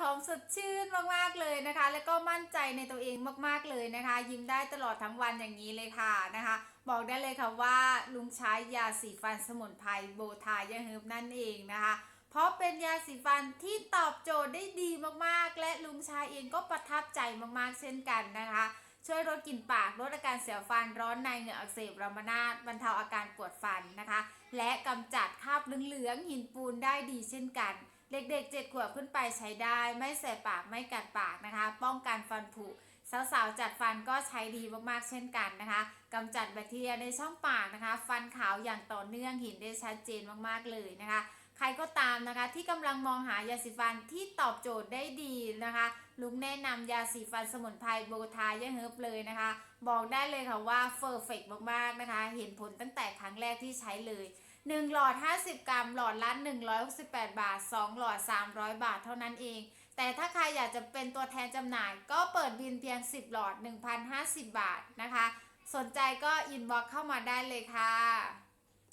ของสดชื่นมากๆเลยนะคะ แล้วก็มั่นใจในตัวเองมากๆเลยนะคะ ยิ้มได้ตลอดทั้งวันอย่างนี้เลยค่ะนะคะ บอกได้เลยค่ะว่าลุงใช้ยาสีฟันสมุนไพรโบทายยาฮึบนั่นเองนะคะ เพราะเป็นยาสีฟันที่ตอบโจทย์ได้ดีมากๆ และลุงชายเองก็ประทับใจมากๆ เช่นกันนะคะช่วยลดกลิ่นปาก ลดอาการเสียวฟัน ร้อนในเหงื่ออักเสบรามานาดบรรเทาอาการปวดฟันนะคะ และกำจัดคราบเหลืองๆหินปูนได้ดีเช่นกัน เด็กๆ 7 ขวบขึ้นไปใช้ได้ ไม่แสบปากไม่กัดปากนะคะ ป้องกันฟันผุสาวๆ จัดฟันก็ใช้ดีมากๆ เช่นกันนะคะกำจัดแบคทีเรียในช่องปากนะคะ ฟันขาวอย่างต่อเนื่องเห็นได้ชัดเจนมากๆเลยนะคะ ใครก็ตามนะคะที่กำลังมองหายาสีฟันที่ตอบโจทย์ได้ดีนะคะ ลุงแนะนำยาสีฟันสมุนไพรโบทายยะเฮิร์บเลยนะคะ บอกได้เลยค่ะว่าเฟอร์เฟกมากๆนะคะ เห็นผลตั้งแต่ครั้งแรกที่ใช้เลย 1 หลอด 50 กรัม หลอดละ168 บาท 2 หลอด 300 บาทเท่านั้นเอง แต่ถ้าใครอยากจะเป็นตัวแทนจำหน่าย ก็เปิดบินเพียง 10 หลอด 1,050 บาทนะคะ สนใจก็อินบ็อกเข้ามาได้เลยค่ะ